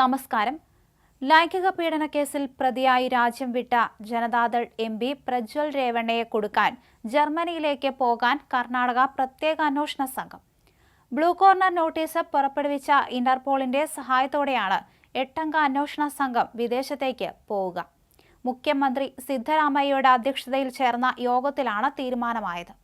നമസ്കാരം. ലൈംഗിക പീഡന കേസിൽ പ്രതിയായി രാജ്യം വിട്ട ജനതാദൾ എം പി പ്രജ്വൽ രേവണ്ണയെ കൊടുക്കാൻ ജർമ്മനിയിലേക്ക് പോകാൻ കർണാടക പ്രത്യേക അന്വേഷണ സംഘം. ബ്ലൂ കോർണർ നോട്ടീസ് പുറപ്പെടുവിച്ച ഇന്റർപോളിന്റെ സഹായത്തോടെയാണ് എട്ടംഗ അന്വേഷണ സംഘം വിദേശത്തേക്ക് പോവുക. മുഖ്യമന്ത്രി സിദ്ധരാമയ്യയുടെ അധ്യക്ഷതയിൽ ചേർന്ന യോഗത്തിലാണ് തീരുമാനമായത്.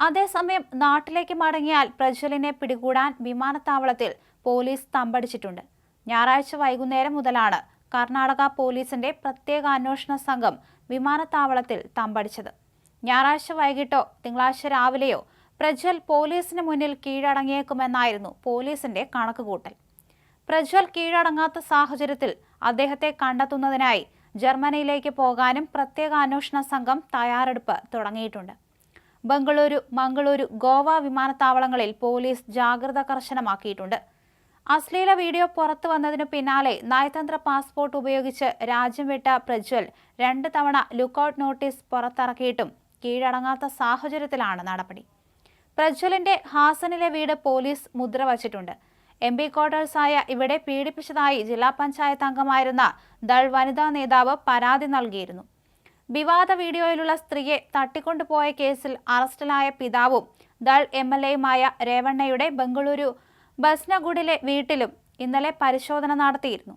അതേസമയം നാട്ടിലേക്ക് മടങ്ങിയാൽ പ്രജ്വലിനെ പിടികൂടാൻ വിമാനത്താവളത്തിൽ പോലീസ് തമ്പടിച്ചിട്ടുണ്ട്. ഞായറാഴ്ച വൈകുന്നേരം മുതലാണ് കർണാടക പോലീസിന്റെ പ്രത്യേക അന്വേഷണ സംഘം വിമാനത്താവളത്തിൽ തമ്പടിച്ചത്. ഞായറാഴ്ച വൈകിട്ടോ തിങ്കളാഴ്ച രാവിലെയോ പ്രജ്വൽ പോലീസിന് മുന്നിൽ കീഴടങ്ങിയേക്കുമെന്നായിരുന്നു പോലീസിന്റെ കണക്കുകൂട്ടൽ. പ്രജ്വൽ കീഴടങ്ങാത്ത സാഹചര്യത്തിൽ അദ്ദേഹത്തെ കണ്ടെത്തുന്നതിനായി ജർമ്മനിയിലേക്ക് പോകാനും പ്രത്യേക അന്വേഷണ സംഘം തയ്യാറെടുപ്പ് തുടങ്ങിയിട്ടുണ്ട്. ബംഗളൂരു മംഗളൂരു ഗോവ വിമാനത്താവളങ്ങളിൽ പോലീസ് ജാഗ്രത കർശനമാക്കിയിട്ടുണ്ട്. അശ്ലീല വീഡിയോ പുറത്തു വന്നതിനു പിന്നാലെ നയതന്ത്ര പാസ്പോർട്ട് ഉപയോഗിച്ച് രാജ്യം വിട്ട പ്രജ്വൽ രണ്ട് തവണ ലുക്കൌട്ട് നോട്ടീസ് പുറത്തിറക്കിയിട്ടും കീഴടങ്ങാത്ത സാഹചര്യത്തിലാണ് നടപടി. പ്രജ്വലിന്റെ ഹാസനിലെ വീട് പോലീസ് മുദ്ര വച്ചിട്ടുണ്ട് എം പി ക്വാർട്ടേഴ്സായ ഇവിടെ പീഡിപ്പിച്ചതായി ജില്ലാ പഞ്ചായത്ത് അംഗമായിരുന്ന ദൾ വനിതാ നേതാവ് പരാതി നൽകിയിരുന്നു. വിവാദ വീഡിയോയിലുള്ള സ്ത്രീയെ തട്ടിക്കൊണ്ടുപോയ കേസിൽ അറസ്റ്റിലായ പിതാവും ദൾ എം എൽ എയുമായ രേവണ്ണയുടെ ബംഗളൂരു ബസ്നഗുഡിലെ വീട്ടിലും ഇന്നലെ പരിശോധന നടത്തിയിരുന്നു.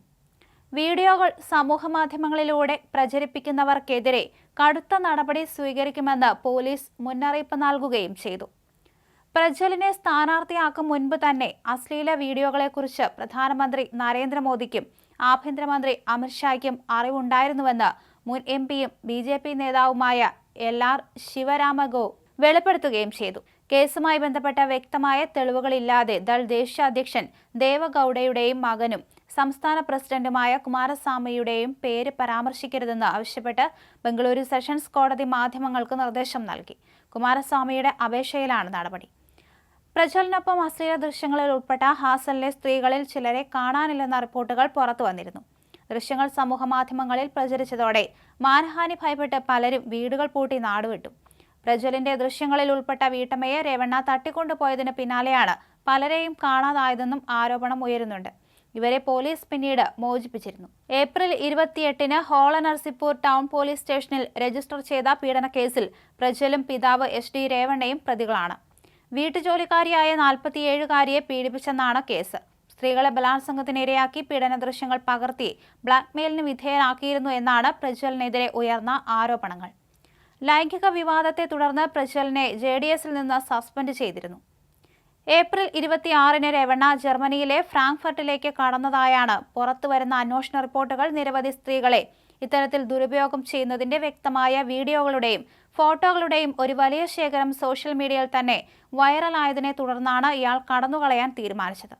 വീഡിയോകൾ സമൂഹമാധ്യമങ്ങളിലൂടെ പ്രചരിപ്പിക്കുന്നവർക്കെതിരെ കടുത്ത നടപടി സ്വീകരിക്കുമെന്ന് പോലീസ് മുന്നറിയിപ്പ് നൽകുകയും ചെയ്തു. പ്രജ്വലിനെ സ്ഥാനാർത്ഥിയാക്കും മുൻപ് തന്നെ അശ്ലീല വീഡിയോകളെക്കുറിച്ച് പ്രധാനമന്ത്രി നരേന്ദ്രമോദിക്കും ആഭ്യന്തരമന്ത്രി അമിത്ഷായ്ക്കും അറിവുണ്ടായിരുന്നുവെന്ന് മുൻ എം പിയും ബി ജെ പി നേതാവുമായ എൽ ആർ ശിവരാമഗോ വെളിപ്പെടുത്തുകയും ചെയ്തു. കേസുമായി ബന്ധപ്പെട്ട വ്യക്തമായ തെളിവുകളില്ലാതെ ദൾ ദേശീയ അധ്യക്ഷൻ ദേവഗൌഡയുടെയും മകനും സംസ്ഥാന പ്രസിഡന്റുമായ കുമാരസ്വാമിയുടെയും പേര് പരാമർശിക്കരുതെന്ന് ആവശ്യപ്പെട്ട് ബംഗളൂരു സെഷൻസ് കോടതി മാധ്യമങ്ങൾക്ക് നിർദ്ദേശം നൽകി. കുമാരസ്വാമിയുടെ അപേക്ഷയിലാണ് നടപടി. പ്രജ്വലിനൊപ്പം അശ്ലീല ദൃശ്യങ്ങളിൽ ഉൾപ്പെട്ട ഹാസലിലെ സ്ത്രീകളിൽ ചിലരെ കാണാനില്ലെന്ന റിപ്പോർട്ടുകൾ പുറത്തു വന്നിരുന്നു. ദൃശ്യങ്ങൾ സമൂഹമാധ്യമങ്ങളിൽ പ്രചരിച്ചതോടെ മാനഹാനി ഭയപ്പെട്ട് പലരും വീടുകൾ പൂട്ടി നാടുവിട്ടു. പ്രജ്വലിന്റെ ദൃശ്യങ്ങളിൽ ഉൾപ്പെട്ട വീട്ടമ്മയെ രേവണ്ണ തട്ടിക്കൊണ്ടുപോയതിന് പിന്നാലെയാണ് പലരെയും കാണാതായതെന്നും ആരോപണം ഉയരുന്നുണ്ട്. ഇവരെ പോലീസ് പിന്നീട് മോചിപ്പിച്ചിരുന്നു. ഏപ്രിൽ ഇരുപത്തിയെട്ടിന് ഹോള നർസിപ്പൂർ ടൗൺ പോലീസ് സ്റ്റേഷനിൽ രജിസ്റ്റർ ചെയ്ത പീഡന കേസിൽ പ്രജ്വലും പിതാവ് എസ് ഡി രേവണ്ണയും പ്രതികളാണ്. വീട്ടുജോലിക്കാരിയായ നാൽപ്പത്തിയേഴുകാരിയെ പീഡിപ്പിച്ചെന്നാണ് കേസ്. സ്ത്രീകളെ ബലാത്സംഗത്തിനിരയാക്കി പീഡന ദൃശ്യങ്ങൾ പകർത്തി ബ്ലാക്ക്മെയിലിന് വിധേയനാക്കിയിരുന്നു എന്നാണ് പ്രജ്വലിനെതിരെ ഉയർന്ന ആരോപണങ്ങൾ. ലൈംഗിക വിവാദത്തെ തുടർന്ന് പ്രജ്വലിനെ ജെ ഡി എസിൽ നിന്ന് സസ്പെൻഡ് ചെയ്തിരുന്നു. ഏപ്രിൽ ഇരുപത്തിയാറിന് രവണ ജർമ്മനിയിലെ ഫ്രാങ്ക്ഫർട്ടിലേക്ക് കടന്നതായാണ് പുറത്തുവരുന്ന അന്വേഷണ റിപ്പോർട്ടുകൾ. നിരവധി സ്ത്രീകളെ ഇത്തരത്തിൽ ദുരുപയോഗം ചെയ്യുന്നതിന്റെ വ്യക്തമായ വീഡിയോകളുടെയും ഫോട്ടോകളുടെയും ഒരു വലിയ ശേഖരം സോഷ്യൽ മീഡിയയിൽ തന്നെ വൈറലായതിനെ തുടർന്നാണ് ഇയാൾ കടന്നുകളയാൻ തീരുമാനിച്ചത്.